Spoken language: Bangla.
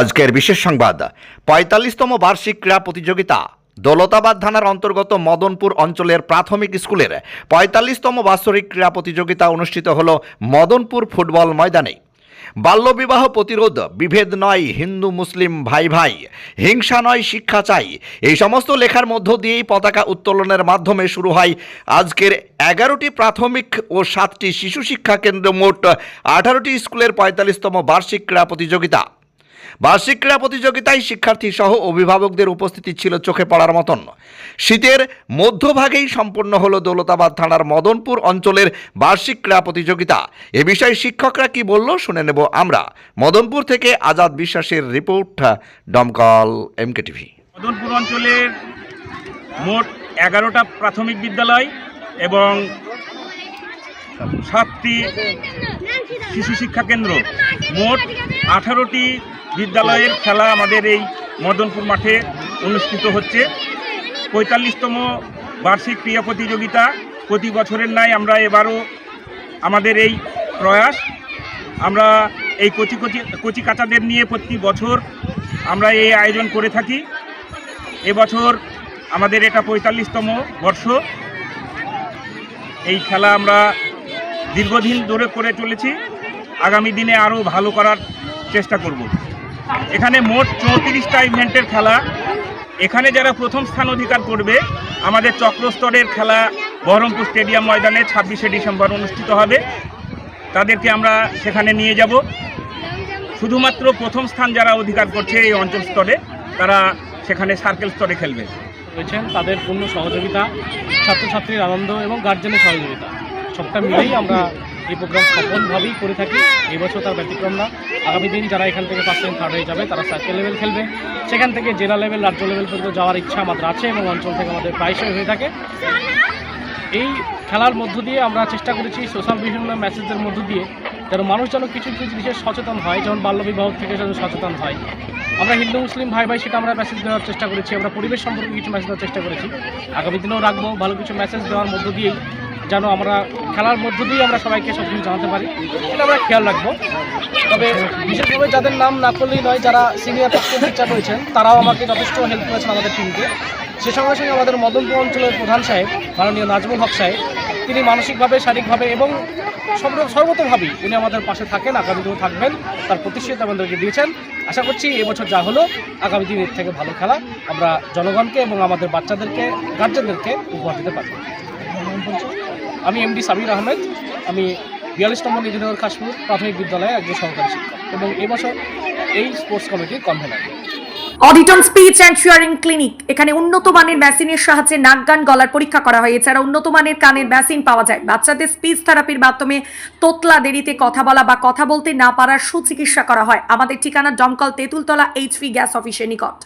আজকের বিশেষ সংবাদ, পঁয়তাল্লিশতম বার্ষিক ক্রীড়া প্রতিযোগিতা, দৌলতাবাদ থানার অন্তর্গত মদনপুর অঞ্চলের প্রাথমিক স্কুলের পঁয়তাল্লিশতম বাৎসরিক ক্রীড়া প্রতিযোগিতা অনুষ্ঠিত হল মদনপুর ফুটবল ময়দানে। বাল্যবিবাহ প্রতিরোধ, বিভেদ নয়, হিন্দু, মুসলিম ভাই ভাই, হিংসা নয়, শিক্ষা চাই, এই সমস্ত লেখার মধ্য দিয়েই পতাকা উত্তোলনের মাধ্যমে শুরু হয় আজকের এগারোটি প্রাথমিক ও সাতটি শিশু শিক্ষা কেন্দ্র মোট আঠারোটি স্কুলের পঁয়তাল্লিশতম বার্ষিক ক্রীড়া প্রতিযোগিতা। বার্ষিক ক্রীড়া প্রতিযোগিতায় শিক্ষার্থী সহ অভিভাবকদের উপস্থিতি ছিল চোখে পড়ার মতন। শীতের মধ্যভাগেই সম্পন্ন হলো দৌলতাবাদ থানার মদনপুর অঞ্চলের বার্ষিক ক্রীড়া প্রতিযোগিতা। এ বিষয়ে শিক্ষকরা কি বলল শুনে নেব আমরা। মদনপুর থেকে আজাদ বিশ্বাসের report Domkal MK TV. Madanpur অঞ্চলের মোট এগারোটা প্রাথমিক বিদ্যালয় এবং সাতটি শিশু শিক্ষা কেন্দ্র। মোট আঠারোটি বিদ্যালয়ের খেলা আমাদের এই মদনপুর মাঠে অনুষ্ঠিত হচ্ছে। পঁয়তাল্লিশতম বার্ষিক ক্রীড়া প্রতিযোগিতা প্রতি বছরের ন্যায় আমরা এবারও আমাদের এই প্রয়াস। আমরা এই কচি কচি কচি কাচাদের নিয়ে প্রতি বছর আমরা এই আয়োজন করে থাকি। এবছর আমাদের এটা পঁয়তাল্লিশতম বর্ষ। এই খেলা আমরা দীর্ঘদিন ধরে করে চলেছি। আগামী দিনে আরও ভালো করার চেষ্টা করব। এখানে মোট চৌত্রিশটা ইভেন্টের খেলা। এখানে যারা প্রথম স্থান অধিকার করবে, আমাদের চক্রস্তরের খেলা বহরমপুর স্টেডিয়াম ময়দানে ছাব্বিশে ডিসেম্বর অনুষ্ঠিত হবে। তাদেরকে আমরা সেখানে নিয়ে যাব। শুধুমাত্র প্রথম স্থান যারা অধিকার করছে এই অঞ্চল স্তরে, তারা সেখানে সার্কেল স্তরে খেলবে। রয়েছেন তাদের পূর্ণ সহযোগিতা, ছাত্রছাত্রীর আনন্দ এবং গার্জেনের সহযোগিতা। সবটা মিলেই আমরা এই প্রোগ্রাম সফলভাবেই করে থাকি। এবছর তার ব্যতিক্রম না। আগামী দিন যারা এখান থেকে ফার্স্ট টাইম থার্ড হয়ে যাবে, তারা সার্কেল লেভেল খেলবে। সেখান থেকে জেলা লেভেল রাজ্য লেভেল পর্যন্ত যাওয়ার ইচ্ছা আমাদের আছে এবং অঞ্চল থেকে আমাদের প্রায়শই হয়ে থাকে। এই খেলার মধ্য দিয়ে আমরা চেষ্টা করেছি সোশ্যাল বিভিন্ন মেসেজের মধ্য দিয়ে যেন মানুষ যেন কিছু কিছু জিনিসে সচেতন হয়, যেমন বাল্যবিবাহ থেকে যেন সচেতন হয়। আমরা হিন্দু, মুসলিম, ভাই ভাই সেটা আমরা মেসেজ দেওয়ার চেষ্টা করেছি, আমরা পরিবেশ সম্পর্কে কিছু মেসেজ দেওয়ার চেষ্টা করেছি। আগামী দিনেও রাখব, ভালো কিছু মেসেজ দেওয়ার মধ্য দিয়েই যেন আমরা খেলার মধ্য দিয়ে আমরা সবাইকে সব কিছু জানাতে পারি। এটা আমরা খেয়াল রাখব। তবে বিশেষভাবে যাদের নাম না করলেই নয়, যারা সিনিয়র পক্ষের টিচার রয়েছেন, তারাও আমাকে যথেষ্ট হেল্প করেছেন আমাদের টিমকে সে সঙ্গে সঙ্গে আমাদের মদনপুর অঞ্চলের প্রধান সাহেব, মাননীয় নাজমুল হক সাহেব, তিনি মানসিকভাবে, শারীরিকভাবে এবং সর্ব- সর্বতোভাবেই উনি আমাদের পাশে থাকেন, আগামীতেও থাকবেন, তার প্রতিশ্রুতি আমাদেরকে দিয়েছেন। আশা করছি এবছর যা হলো, আগামী দিন এর থেকে ভালো খেলা আমরা জনগণকে এবং আমাদের বাচ্চাদেরকে গার্জেনদেরকে উপহার দিতে পারব। আমি এমডি সাবির আহমেদ। আমি বিয়াল্লিশ নম্বর কাশ্মীর প্রাথমিক বিদ্যালয়ে একজন সহকারী শিক্ষক এবং এবছর এই স্পোর্টস কমিটির কনভেনার অডিটন স্পিচ অ্যান্ড শিয়ারিং ক্লিনিক, এখানে উন্নত মানের মেশিনের সাহায্যে নাক গান গলার পরীক্ষা করা হয়। এছাড়া উন্নত মানের কানের মেশিন পাওয়া যায়। বাচ্চাদের স্পিচ থেরাপির মাধ্যমে তোতলা দেরিতে কথা বলা বা কথা বলতে না পারার সুচিকিৎসা করা হয়। আমাদের ঠিকানা দমকল তেঁতুলতলা এইচপি গ্যাস অফিসের নিকট।